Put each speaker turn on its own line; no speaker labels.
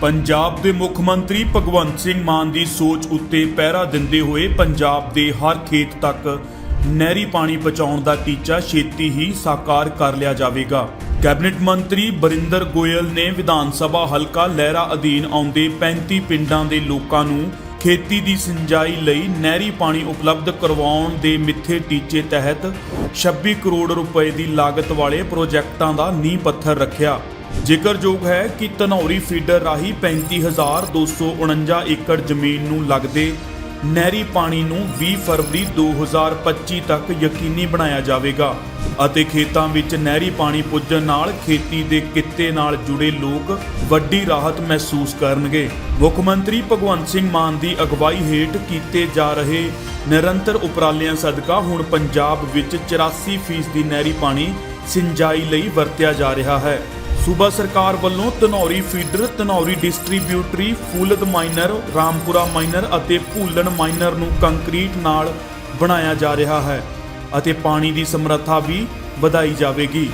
ਪੰਜਾਬ ਦੇ ਮੁੱਖ ਮੰਤਰੀ ਭਗਵੰਤ ਸਿੰਘ ਮਾਨ ਦੀ ਸੋਚ ਉੱਤੇ ਪਹਿਰਾ ਦਿੰਦੇ ਹੋਏ ਪੰਜਾਬ ਦੇ ਹਰ ਖੇਤ ਤੱਕ ਨਹਿਰੀ ਪਾਣੀ ਪਹੁੰਚਾਉਣ ਦਾ ਟੀਚਾ ਛੇਤੀ ਹੀ ਸਾਕਾਰ ਕਰ ਲਿਆ ਜਾਵੇਗਾ। ਕੈਬਨਿਟ ਮੰਤਰੀ ਬਰਿੰਦਰ ਗੋਇਲ ਨੇ ਵਿਧਾਨ ਸਭਾ ਹਲਕਾ ਲਹਿਰਾ ਅਧੀਨ ਆਉਂਦੇ 35 ਪਿੰਡਾਂ ਦੇ ਲੋਕਾਂ ਨੂੰ ਖੇਤੀ ਦੀ ਸਿੰਜਾਈ ਲਈ ਨਹਿਰੀ ਪਾਣੀ ਉਪਲਬਧ ਕਰਵਾਉਣ ਦੇ ਮਿੱਥੇ ਟੀਚੇ ਤਹਿਤ 26 ਕਰੋੜ ਰੁਪਏ ਦੀ ਲਾਗਤ ਵਾਲੇ ਪ੍ਰੋਜੈਕਟਾਂ ਦਾ ਨੀਂਹ ਪੱਥਰ ਰੱਖਿਆ। ਜ਼ਿਕਰਯੋਗ ਹੈ ਕਿ ਧਨੌਰੀ ਫੀਡਰ ਰਾਹੀਂ 35249 ਏਕੜ ਜ਼ਮੀਨ ਨੂੰ ਲੱਗਦੇ ਨਹਿਰੀ ਪਾਣੀ ਨੂੰ 20 ਫਰਵਰੀ 2025 ਤੱਕ ਯਕੀਨੀ ਬਣਾਇਆ ਜਾਵੇਗਾ ਅਤੇ ਖੇਤਾਂ ਵਿੱਚ ਨਹਿਰੀ ਪਾਣੀ ਪੁੱਜਣ ਨਾਲ ਖੇਤੀ ਦੇ ਕਿੱਤੇ ਨਾਲ ਜੁੜੇ ਲੋਕ ਵੱਡੀ ਰਾਹਤ ਮਹਿਸੂਸ ਕਰਨਗੇ। ਮੁੱਖ ਮੰਤਰੀ ਭਗਵੰਤ ਸਿੰਘ ਮਾਨ ਦੀ ਅਗਵਾਈ ਹੇਠ ਕੀਤੇ ਜਾ ਰਹੇ ਨਿਰੰਤਰ ਉਪਰਾਲਿਆਂ ਸਦਕਾ ਹੁਣ ਪੰਜਾਬ ਵਿੱਚ 84% ਦੀ ਨਹਿਰੀ ਪਾਣੀ ਸਿੰਜਾਈ ਲਈ ਵਰਤਿਆ ਜਾ ਰਿਹਾ ਹੈ। ਸੂਬਾ ਸਰਕਾਰ ਵੱਲੋਂ Dhanauri feeder, Dhanauri distributary, Phulad minor, Rampura minor ਅਤੇ ਭੂਲਣ ਮਾਈਨਰ ਨੂੰ ਕੰਕਰੀਟ ਨਾਲ ਬਣਾਇਆ ਜਾ ਰਿਹਾ ਹੈ ਅਤੇ ਪਾਣੀ ਦੀ ਸਮਰੱਥਾ ਵੀ ਵਧਾਈ ਜਾਵੇਗੀ।